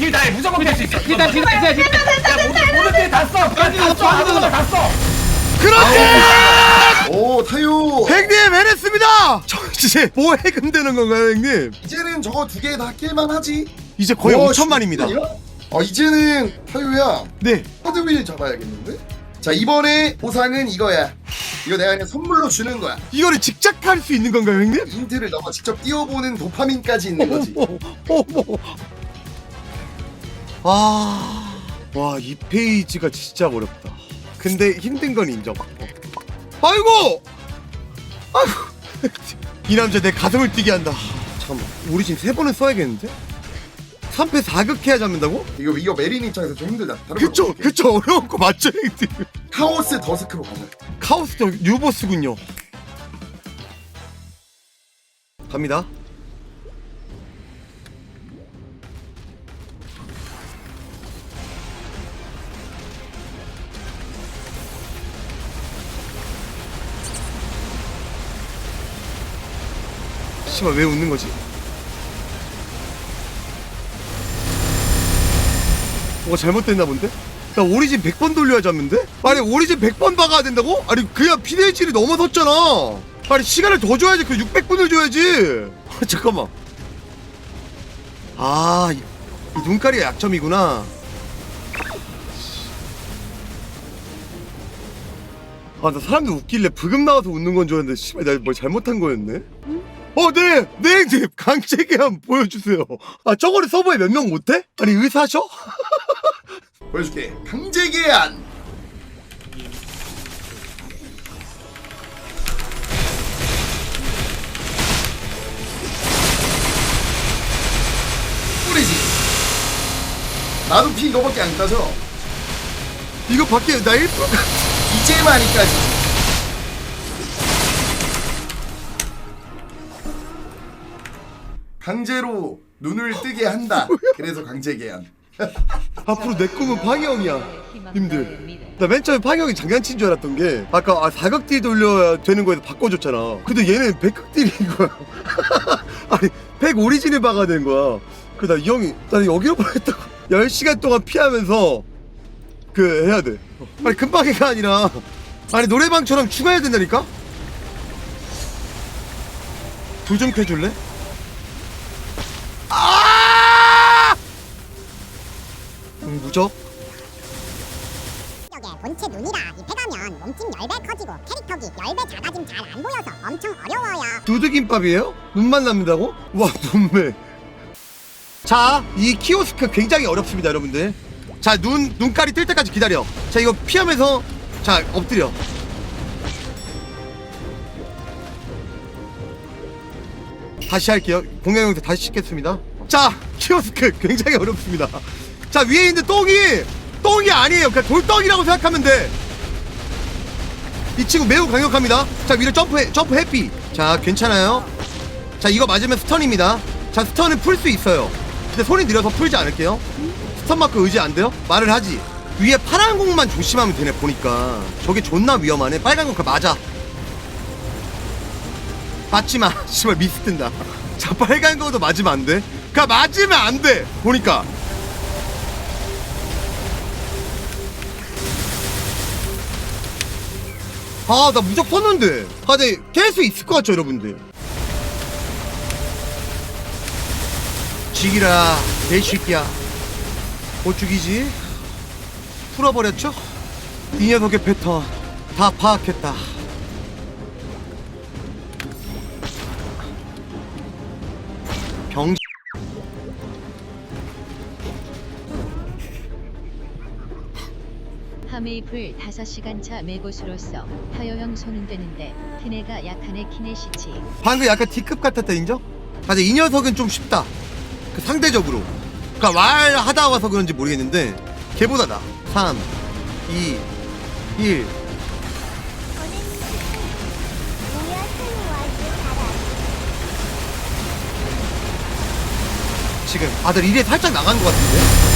딜 다해 무조건 깰수 있어 일단 딜 됐어요 딜야 모든 모든 딜다 써. 다 써. 아무거나 다 써. 그렇지! 오 타요 형님 해냈습니다! 저 이제 뭐 해금되는 건가요 형님? 이제는 저거 두 개 다 낄만 하지 이제 거의 와, 5천만입니다 아니야? 어 이제는 타요야 네 하드윌 잡아야겠는데? 자 이번에 보상은 이거야 이거 내가 그냥 선물로 주는 거야 이거를 직작할 수 있는 건가요 형님? 인트를 너가 직접 띄워보는 도파민까지 있는 거지 어머 아... 와, 이 페이지가 진짜 어렵다. 근데 힘든 건 인정. 아이고! 아이고! 이 남자 내 가슴을 뛰게 한다. 잠깐만, 우리 지금 세 번은 써야겠는데? 3패 4극 해야 잡는다고? 이거 이거 메린 입장에서 좀 힘들다 다른 그쵸, 거 볼게. 그쵸, 어려운 거 맞죠, 형님? 카오스 더스크로 가자 카오스죠, 뉴보스군요. 갑니다. 씨발 왜 웃는 거지? 뭐가 잘못됐나 본데? 나 오리진 100번 돌려야 잡는데? 아니 오리진 100번 박아야 된다고? 아니 그냥 피데이지를 넘어섰잖아 아니 시간을 더 줘야지 그 600분을 줘야지 아, 잠깐만 아, 이, 이 눈가리가 약점이구나 아 나 사람들 웃길래 브금 나와서 웃는 건 줄 알았는데 씨발 나뭘 잘못한 거였네 어, 네! 네, 형님! 강제계 한번 보여주세요. 아, 저거를 서버에 몇 명 못해? 아니, 의사셔? 보여줄게 강제 계안 뿌리지 나도 피 이거밖에 안 따져 이거 밖에 나 1%. 이제 많이까지 강제로 눈을 뜨게 한다 그래서 강제 계안 앞으로 내 꿈은 팡형이야. 님들. 나 맨 처음에 팡형이 장난친 줄 알았던 게 아까 아, 사각딜 돌려야 되는 거에서 바꿔줬잖아. 근데 얘는 백극딜인 거야. 아니, 백 오리진을 박아야 되는 거야. 그래서 나이 형이 나 여기로 보냈다고 10시간 동안 피하면서 그 해야 돼. 아니 금방이가 아니라 아니 노래방처럼 추가해야 된다니까? 불 좀 켜줄래? 무적? 력의 본체 눈이라 입혀가면 몸집 10배 커지고 캐릭터기 10배 작아짐 잘 안 보여서 엄청 어려워요. 두드김밥이에요? 눈만 남는다고? 와 눈매 자 이 키오스크 굉장히 어렵습니다 여러분들 자 눈 눈깔이 뜰 때까지 기다려 자 이거 피하면서 자 엎드려 다시 할게요 공개 영상 다시 찍겠습니다 자 키오스크 굉장히 어렵습니다 자 위에 있는 똥이 똥이 아니에요. 그냥 돌덩이라고 생각하면 돼이 친구 매우 강력합니다. 자 위로 점프 점프 해피. 자 괜찮아요. 자 이거 맞으면 스턴입니다. 자 스턴은 풀수 있어요. 근데 손이 느려서 풀지 않을게요. 스턴 마크 의지 안 돼요? 말을 하지. 위에 파란 공만 조심하면 되네 보니까. 저게 존나 위험하네. 빨간 공그 맞아. 맞지마. 씨발 미스 뜬다. 자 빨간 거도 맞으면 안돼. 그 맞으면 안돼. 보니까 아 나 무적 썼는데. 아 근데 깰수 있을 것 같죠 여러분들? 죽이라 개새끼야. 못 죽이지? 풀어버렸죠? 이 녀석의 패턴 다 파악했다 하메이플 5시간 차 매고수로서 타요형 손은 되는데 티네가 약한의 키네시치. 방금 약간 D급 같았다 인정? 맞아 이 녀석은 좀 쉽다. 그 상대적으로. 그니까 말 하다 와서 그런지 모르겠는데 걔보다 나. 3 2 1 지금 아들 일에 살짝 나간 것 같은데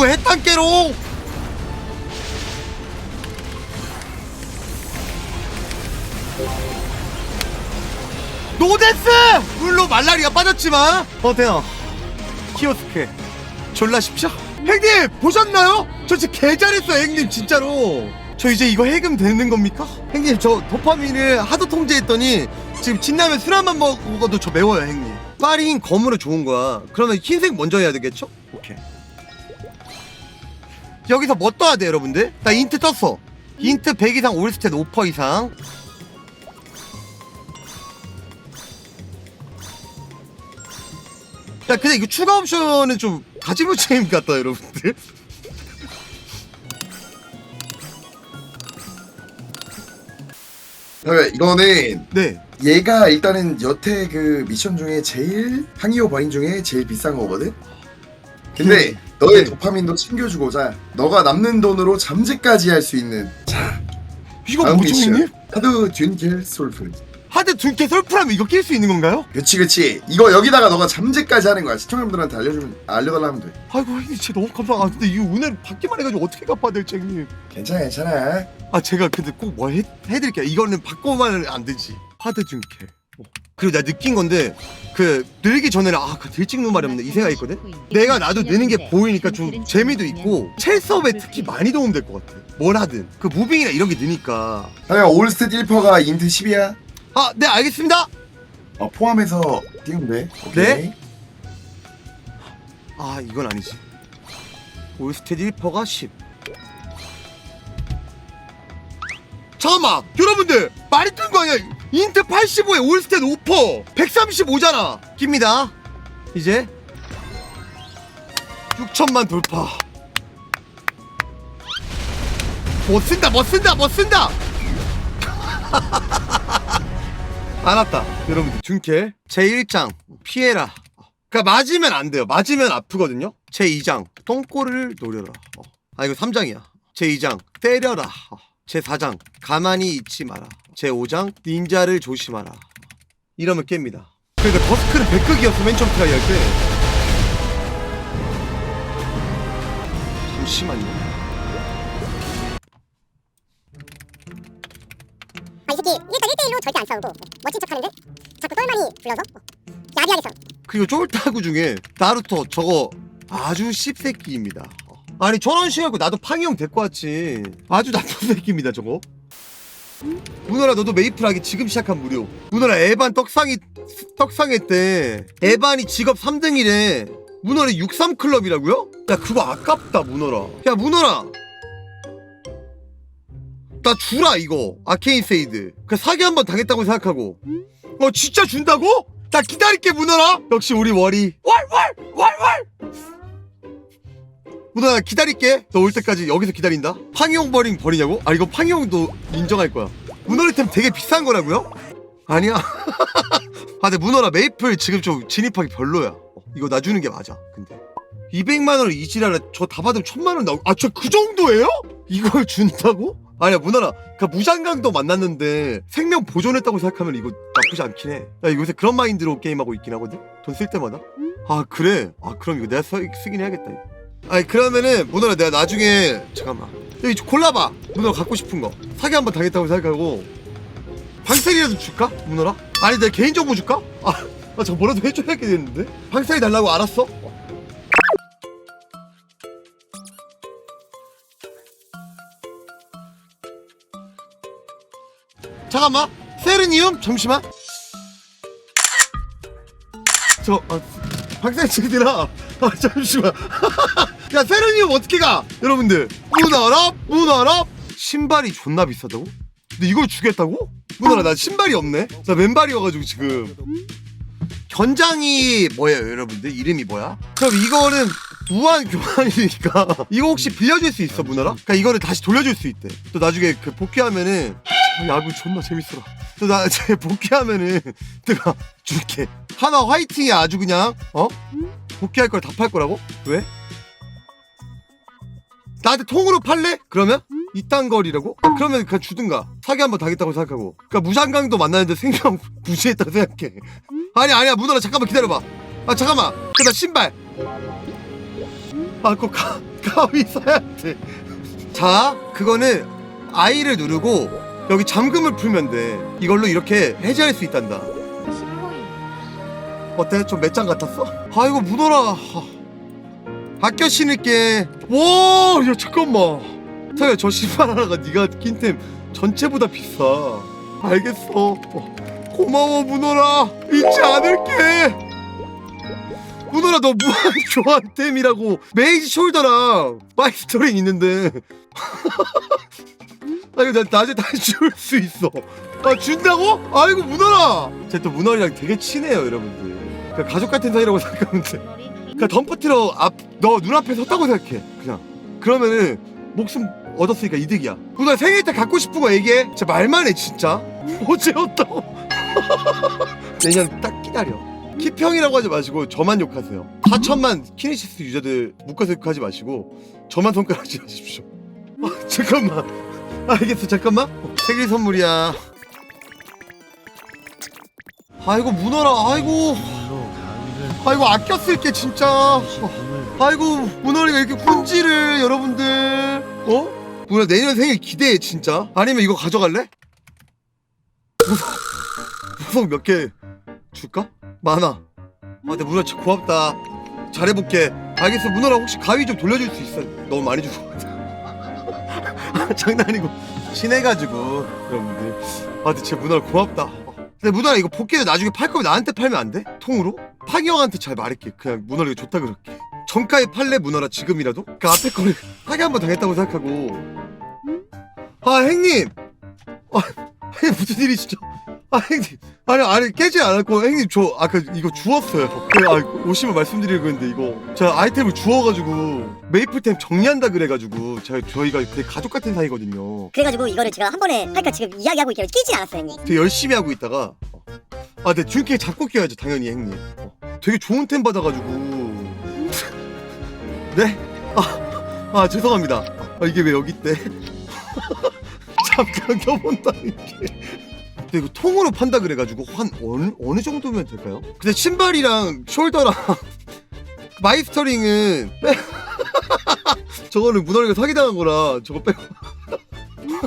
공부했단 깨로 노데스! 물로 말라리가 빠졌지만 어때요? 키오스크 졸라 쉽죠? 형님 보셨나요? 저 진짜 개잘했어요 형님 진짜로 저 이제 이거 해금 되는 겁니까? 형님 저 도파민을 하도 통제했더니 지금 진라면 술한번 먹어도 저 매워요 형님 파린 검으로 좋은 거야 그러면 흰색 먼저 해야 되겠죠? 오케이 여기서 뭐 떠야 돼 여러분들? 나 인트 떴어 인트 100 이상 올스탯 5% 이상 야 근데 이거 추가 옵션은 좀 가지무침 같다 여러분들 그러니까 이거는 네 얘가 일단은 여태 그 미션 중에 제일 항이오 버인 중에 제일 비싼 거거든. 근데 음. 너의 네. 도파민도 챙겨주고자 너가 남는 돈으로 잠재까지 할 수 있는 자 이거 다음 뭐죠 미션 형님? 하드 듄겔 솔프 하드 둔캐 설프라면 이거 낄 수 있는 건가요? 그치 그치. 이거 여기다가 너가 잠재까지 하는 거야. 시청자분들한테 알려주면 알려달라면 돼. 아이고 형님 진짜 너무 감사합니다. 아, 근데 이거 은혜를 받기만 해가지고 어떻게 갚아야 될지 형님. 괜찮아 괜찮아. 아 제가 근데 꼭 뭐 해드릴게요. 이거는 바꿔만 안 되지. 하드 둔캐 어. 그리고 내가 느낀 건데 그 늘기 전에는 아그 들찍는 말이 없네. 이 생각했거든? 내가 나도 느는 게 보이니까 좀 재미도 있고 첼서브에 특히 많이 도움될 것 같아. 뭘 하든. 그 무빙이나 이런 게 느니까. 그냥 올스탯 1퍼가 인트 10이야? 아 네 알겠습니다. 어, 포함해서 띄우면 돼. 오케이. 네. 아 이건 아니지. 올스탯 1퍼가 10 잠깐만 여러분들 말이 뜬 거 아니야? 인트 85에 올스탯 5퍼 135잖아. 깁니다. 이제 6천만 돌파. 못 쓴다 못 쓴다 못 쓴다! 알았다 여러분들. 준케 제1장 피해라. 그니까 맞으면 안 돼요. 맞으면 아프거든요. 제2장 똥꼬를 노려라. 어. 아 이거 3장이야. 제2장 때려라. 어. 제4장 가만히 있지 마라. 제5장 닌자를 조심하라. 이러면 깹니다. 그러니까 더스크는 100극이었어 맨 처음 트라이 할때 잠시만요 아, 이 새끼 일단 1대1로 절대 안 싸우고 멋진 척 하는데? 자꾸 똘마니 불러서? 야비하게서 그리고 쫄타구 중에 나루토 저거 아주 씹새끼입니다. 어. 아니 저런 식하고 나도 팡이 형 데리고 왔지. 아주 나쁜 새끼입니다 저거. 문어라 너도 메이플하기 지금 시작한 무료. 문어라 에반 떡상이 떡상회 때 에반이 직업 3등이래. 문어라 63 클럽이라고요? 야 그거 아깝다 문어라. 야 문어라. 나 주라 이거 아케인 세이드. 그 사기 한번 당했다고 생각하고. 어 진짜 준다고? 나 기다릴게 문어라 역시 우리 월이 왈왈왈 왈 문어라 나 기다릴게 너 올 때까지 여기서 기다린다 팡이용 버링 버리냐고? 아 이거 팡이용도 인정할 거야 문어리템 되게 비싼 거라고요? 아니야 아 근데 문어라 메이플 지금 좀 진입하기 별로야 어, 이거 나 주는 게 맞아 근데 200만 원을 이지랄에 저다 받으면 1000만 원 나오고 아저 그 정도예요? 이걸 준다고? 아니야 문어라 그 무장강도 만났는데 생명 보존했다고 생각하면 이거 나쁘지 않긴 해. 나 요새 그런 마인드로 게임하고 있긴 하거든. 돈 쓸 때마다. 아 그래. 아 그럼 이거 내가 써, 쓰긴 해야겠다. 이거. 아니 그러면은 문어라 내가 나중에 잠깐만 여기 좀 골라봐. 문어라 갖고 싶은 거 사기 한번 당했다고 생각하고 방셀이라도 줄까? 문어라? 아니 내가 개인정보 줄까? 아, 아 저거 뭐라도 해줘야겠는데? 방셀이 달라고 알았어? 잠깐만 세르니움 잠시만 저 아, 박사님 친구들아 아 잠시만 야 세르니움 어떻게 가 여러분들 문어랍 문어랍 신발이 존나 비싸다고? 근데 이걸 주겠다고? 문어라 나 신발이 없네 나 맨발이어가지고 지금 견장이 뭐예요 여러분들 이름이 뭐야? 그럼 이거는 무한 교환이니까 이거 혹시 빌려줄 수 있어 문어라? 그러니까 이거를 다시 돌려줄 수 있대 또 나중에 그 복귀하면은 아, 야구 존나 재밌어라 또 나 이제 복귀하면은 내가 줄게 하나 화이팅이 아주 그냥 어? 복귀할 걸 다 팔 거라고? 왜? 나한테 통으로 팔래? 그러면? 이딴 거리라고? 아, 그러면 그냥 주든가. 사기 한번 당했다고 생각하고. 그니까 무장강도 만나는데 생명 무시했다고 생각해. 아니 아니야. 문어라 잠깐만 기다려봐. 아 잠깐만. 그나 신발. 아꼭 가위 사야 돼자 그거는 I를 누르고 여기 잠금을 풀면 돼. 이걸로 이렇게 해제할 수 있단다. 어때? 좀 맷장 같았어? 아이고 문어라 아껴 신을게 와야 잠깐만. 타야 저 신발 하나가 네가 낀템 전체보다 비싸. 알겠어. 어, 고마워 문어라. 잊지 않을게. 문어라 너 무한 교환템이라고. 메이지 숄더랑 마이스터링 있는데. 아 이거 나 나중에 다시 줄 수 있어. 아 준다고? 아이고 문어라. 쟤 또 문어리랑 되게 친해요 여러분들. 그냥 가족 같은 사이라고 생각하면 돼 그냥 덤프트로 앞너 눈앞에 섰다고 생각해. 그냥. 그러면은 목숨 얻었으니까 이득이야. 문어 생일 때 갖고 싶은 거 얘기해? 진짜 말만 해 진짜. 어제였다고 내년 딱 기다려. 키평이라고 하지 마시고 저만 욕하세요. 4천만 키네시스 유저들 묶어서 욕하지 마시고 저만 손가락질 하십시오. 아, 잠깐만. 알겠어 잠깐만. 어, 생일 선물이야. 아이고 문어라 아이고 아이고 아껴 쓸게 진짜. 어, 아이고 문어리가 이렇게 훈지를 여러분들. 어? 문어 내년 생일 기대해 진짜. 아니면 이거 가져갈래? 구성 몇 개 줄까? 많아. 아 근데 문어 진짜 고맙다. 잘해볼게. 알겠어. 문어라 혹시 가위 좀 돌려줄 수 있어? 너무 많이 주고 장난이고. 친해가지고 여러분들. 아 근데 진짜 문어라 고맙다 근데 문어라 이거 복귀해서 나중에 팔 거면 나한테 팔면 안 돼? 통으로? 파기 형한테 잘 말할게 그냥 문어라 이거 좋다 그럴게 정가에 팔래 문어라 지금이라도? 그 앞에 거를 파기 한 번 당했다고 생각하고 아 형님 아 무슨 일이시죠? 아 형님 아니 아니 깨지 않았고 형님 저 아까 이거 주웠어요 그, 아, 오시면 말씀드리려고 했는데 이거 제가 아이템을 주워가지고 메이플템 정리한다 그래가지고 제가 저희가 되게 가족 같은 사이거든요 그래가지고 이거를 제가 한 번에 할까 지금 이야기하고 있길래 끼진 않았어요 형님 되게 열심히 하고 있다가 어. 아, 네 준케 잡고 껴야죠 당연히 형님. 어. 되게 좋은 템 받아가지고. 네? 아, 아 죄송합니다. 아, 이게 왜 여기 있대? 잠깐 껴본다 이게. 근데 이거 통으로 판다 그래가지고 한 어느 어느 정도면 될까요? 근데 신발이랑 숄더랑 마이스터링은 빼. 저거는 문어리가 사기당한 거라 저거 빼고.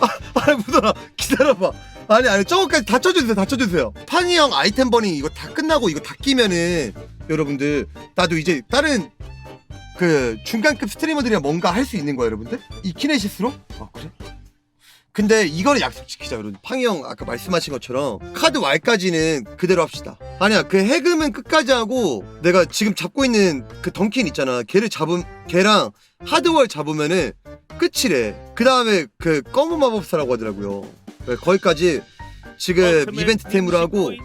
아, 아 문어라 기다려봐. 아니 아니 저거까지 다 쳐주세요 다 쳐주세요 파니 형 아이템 버닝 이거 다 끝나고 이거 다 끼면은 여러분들 나도 이제 다른 그 중간급 스트리머들이랑 뭔가 할 수 있는 거야 여러분들 이 키네시스로 아 그래 근데 이거는 약속 지키자. 여러분 팡이 형 아까 말씀하신 것처럼 카드 Y까지는 그대로 합시다. 아니야 그 해금은 끝까지 하고 내가 지금 잡고 있는 그 던킨 있잖아. 걔를 잡음 걔랑 하드월 잡으면은 끝이래. 그 다음에 그 검은 마법사라고 하더라고요. 네, 거기까지 지금 이벤트 템으로 하고.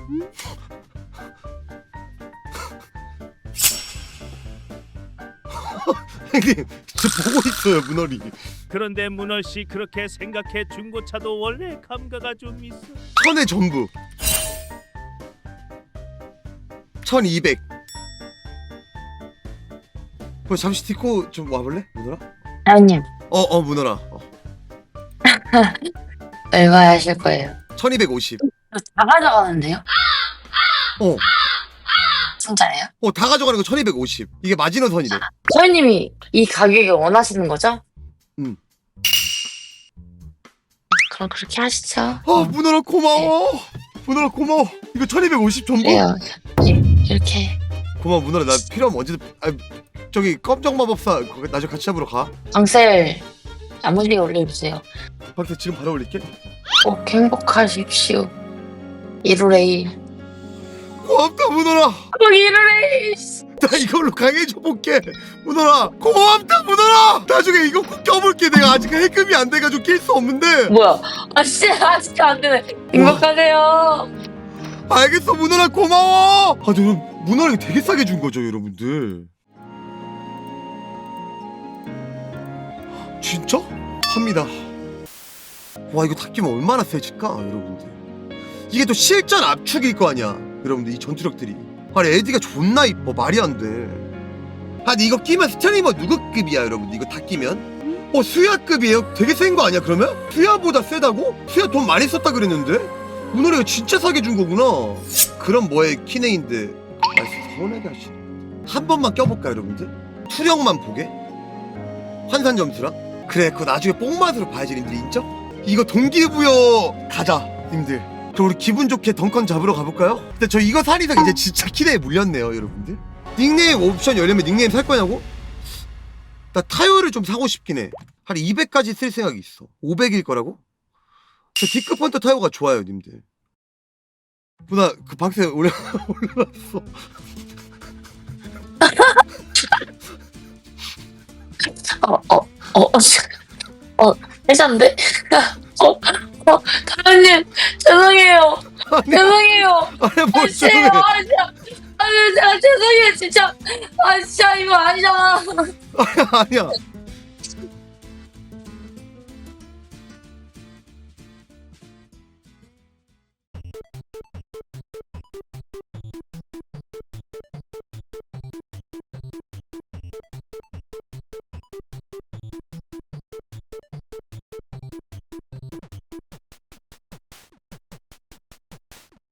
형님 저 보고 있어요 문어리 그런데 문월 씨 그렇게 생각해 중고차도 원래 감가가 좀 있어. 천의 전부 1200 뭐 잠시 딛고 좀 와볼래? 문어라? 아님 어 어 문어라 어. 얼마 하실 거예요? 1250 다 가져가는데요? 어. 진짜예요? 어, 다 가져가는 거 1250. 이게 마지노선이래. 서현님이 이 가격에 원하시는 거죠? 응. 그럼 그렇게 하시죠. 아, 문어라 고마워. 문어라 고마워. 이거 1250 전부? 그래요. 예, 이렇게 고마워, 문어라. 나 필요하면 언제든 아, 저기 껌정 마법사 나중에 같이 잡으러 가. 방셀 야무지게 올려주세요. 박사 지금 바로 올릴게. 꼭 행복하십시오. 이루레이. 고맙다, 문어라. 꼭 이루레이. 나 이걸로 강해져 볼게. 문어라. 고맙다, 문어라. 나중에 이거 꼭 껴볼게. 내가 아직 해금이 안 돼가지고 낄 수 없는데. 뭐야? 아 진짜 아직 안 되네. 행복하세요. 알겠어, 문어라 고마워. 아, 저 문어라 되게 싸게 준 거죠, 여러분들. 진짜? 합니다. 와, 이거 다 끼면 얼마나 세질까, 여러분들. 이게 또 실전 압축일 거 아니야, 여러분들 이 전투력들이. 아니, 에디가 존나 이뻐, 말이 안 돼. 아니, 이거 끼면 스트리머 누구 급이야, 여러분들? 이거 다 끼면? 어, 수야급이에요? 되게 센 거 아니야, 그러면? 수야보다 세다고? 수야 돈 많이 썼다 그랬는데? 문어리가 진짜 사게 준 거구나. 그럼 뭐해 키네인데 말씀 서운하게 하시네. 한 번만 껴볼까 여러분들? 투력만 보게? 환산 점수랑? 그래 그거 나중에 뽕맛으로 봐야지 님들 인정? 이거 동기부여 가자 님들 저 우리 기분 좋게 덩컨 잡으러 가볼까요? 근데 저 이거 살이상 이제 진짜 키대에 물렸네요 여러분들 닉네임 옵션 열리면 닉네임 살 거냐고? 나 타요를 좀 사고 싶긴 해한 200까지 쓸 생각이 있어 500일 거라고? 저 D급 헌터 타요가 좋아요 님들 누나 그 박스에 올려 올려놨어 어, 어, 어, 어, 어, 회사인데? 어, 어, 다현님, 죄송해요. 아니 죄송해요. 아니 뭐 아, 죄송해 아, 진짜. 아니, 제가 죄송해요, 진짜. 아, 진짜, 이거 아니잖아. 아니야